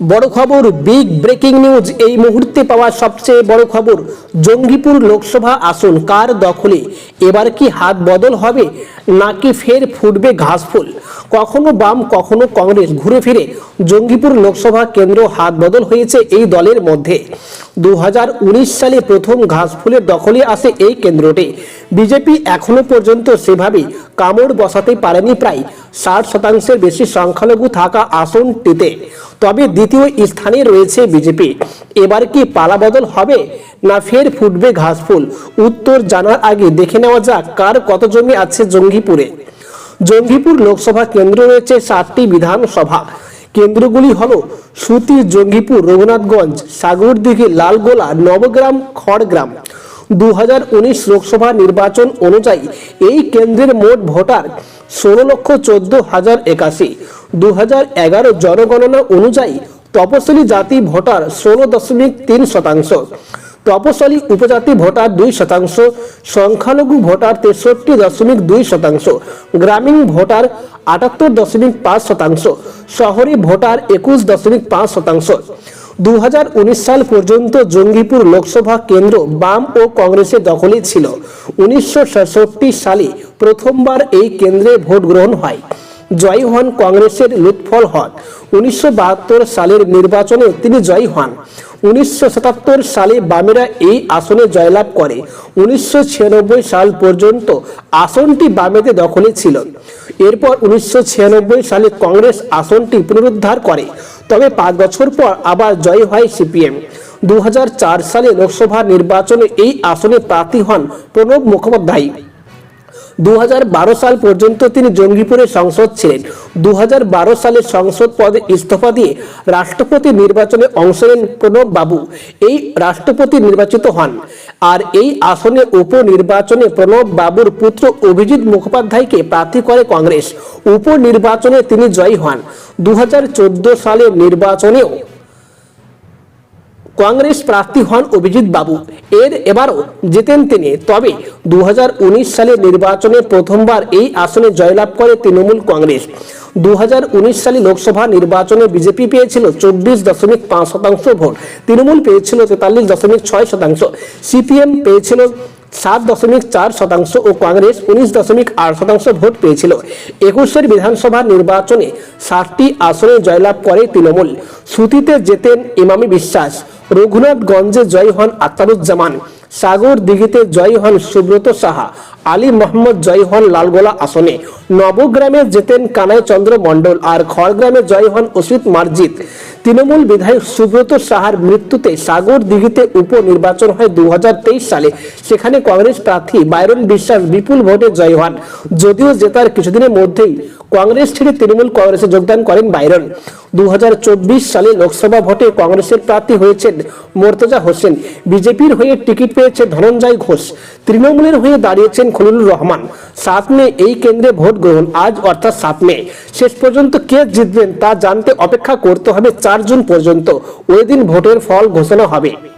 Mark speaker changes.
Speaker 1: বড় খবর big breaking news এই মুহূর্তে পাওয়া সবচেয়ে বড় খবর, জঙ্গিপুর লোকসভা আসন কার দখলে? এবার কি হাত বদল হবে, নাকি ফের ফুটবে ঘাসফুল কখনো বাম, কখনো কংগ্রেস, ঘুরে ফিরে জঙ্গিপুর লোকসভা কেন্দ্র হাত বদল হয়েছে এই দলের মধ্যে। দু হাজার উনিশ সালে প্রথম ঘাসফুলের দখলে আসে এই কেন্দ্রটি। বিজেপি এখনও পর্যন্ত সেভাবে কামড় বসাতে পারেনি প্রায় ষাট শতাংশের বেশি সংখ্যালঘু থাকা আসনটিতে। তবে দ্বিতীয় স্থানে রয়েছে বিজেপি। এবার কি পালাবদল হবে না ফের ফুটবে ঘাসফুল? উত্তর জানার আগে দেখে নেওয়া যাক কার কত জমি আছে জঙ্গিপুরে। জঙ্গিপুর লোকসভা কেন্দ্র রয়েছে সাতটি বিধানসভা। কেন্দ্রগুলি হল সুতি, জঙ্গিপুর, রঘুনাথগঞ্জ সাগরদিঘি লালগোলা, নবগ্রাম, খড়গ্রাম। দু হাজার উনিশ লোকসভা নির্বাচন অনুযায়ী এই কেন্দ্রের মোট ভোটার ষোলো লক্ষ চোদ্দ হাজার একাশি। দু হাজার এগারো জনগণনা অনুযায়ী তপশিলি জাতি ভোটার ষোলো দশমিক তিন শতাংশ। তপশালী উপজাতি ভোটার দুই শতাংশ। সংখ্যালঘু ভোটার তেষট্টি দশমিক দুই শতাংশ। গ্রামীণ ভোটার আটাত্তর দশমিক পাঁচ শতাংশ। শহরি ভোটার একুশ দশমিক পাঁচ শতাংশ। দু হাজার উনিশ সাল পর্যন্ত জঙ্গিপুর লোকসভা কেন্দ্র বাম ও কংগ্রেসের দখলে ছিল। উনিশশো ছেষট্টি সালে প্রথমবার এই কেন্দ্রে ভোট গ্রহণ হয়। জয়ী হন কংগ্রেসের লুৎফল হক। উনিশশো সালের নির্বাচনে তিনি জয়ী হন। উনিশশো সাতাত্তর সালে বামেরা এই আসনে জয়লাভ করে। উনিশশো ছিয়ানব্বই সাল পর্যন্ত আসনটি বামেতে দখলে ছিল। এরপর উনিশশো ছিয়ানব্বই সালে কংগ্রেস আসনটি পুনরুদ্ধার করে। তবে পাঁচ বছর পর আবার জয় হয় সিপিএম। দু হাজার চার সালে লোকসভা নির্বাচনে এই আসনে প্রার্থী হন প্রণব মুখোপাধ্যায়। দু হাজার বারো সাল পর্যন্ত তিনি জঙ্গিপুরের সংসদ ছিলেন। দু হাজার বারো সালে সংসদ পদে ইস্তফা দিয়ে রাষ্ট্রপতি নির্বাচনে অংশ নেন প্রণব বাবু। এই রাষ্ট্রপতি নির্বাচিত হন। আর এই আসনে উপনির্বাচনে প্রণব বাবুর পুত্র অভিজিৎ মুখোপাধ্যায়কে প্রার্থী করে কংগ্রেস। উপনির্বাচনে তিনি জয়ী হন। দু হাজার চোদ্দ সালের নির্বাচনেও কংগ্রেস প্রার্থী হন অভিজিৎ বাবু। এর এবারও জেতেন তিনি। তবে দু সালের নির্বাচনে প্রথমবার এই আসনে জয়লাভ করে তৃণমূল কংগ্রেস। দু সালে লোকসভা নির্বাচনে বিজেপি পেয়েছিল চব্বিশ দশমিক পাঁচ শতাংশ ভোট। তৃণমূল পেয়েছিল তেতাল্লিশ দশমিক ছয় শতাংশ। সিপিএম পেয়েছিল সাত দশমিক চার শতাংশ ও কংগ্রেস উনিশ দশমিক আট শতাংশ ভোট পেয়েছিল। একুশের বিধানসভা নির্বাচনে ষাটটি আসনে জয়লাভ করে তৃণমূল। সুতিতে জেতেন ইমামি বিশ্বাস। রঘুনাথগঞ্জে জয় হন আক্তারুজ্জামান সাগর দিঘিতে জয় হন সুব্রত সাহা। আলী মোহাম্মদ জয় হন লালগোলা আসনে। নবগ্রামে জেতেন কানাই চন্দ্র মণ্ডল আর খড়গ্রামে জয় হন অসিত মার্জিত। তৃণমূল বিধায়ক সুব্রত সাহার মৃত্যুতে সাগর দিঘিতে উপনির্বাচন হয় দু সালে। সেখানে কংগ্রেস প্রার্থী বাইরন বিশ্বাস বিপুল ভোটে জয় হন। যদিও জেতার কিছুদিনের মধ্যেই কংগ্রেস ছেড়ে তৃণমূল কংগ্রেসে যোগদান করেন বাইরন। দু হাজার চব্বিশ সালে লোকসভা ভোটে কংগ্রেসের প্রার্থী হয়েছেন মোর্তজা হোসেন। বিজেপির হয়ে টিকিট পেয়েছে ধনঞ্জয় ঘোষ। তৃণমূলের হয়ে দাঁড়িয়েছেন খলিলুর রহমান। সাত মে এই কেন্দ্রে ভোট গ্রহণ। আজ অর্থাৎ সাত মে। শেষ পর্যন্ত কে জিতবেন তা জানতে অপেক্ষা করতে হবে চার জুন পর্যন্ত। ওই দিন ভোটের ফল ঘোষণা হবে।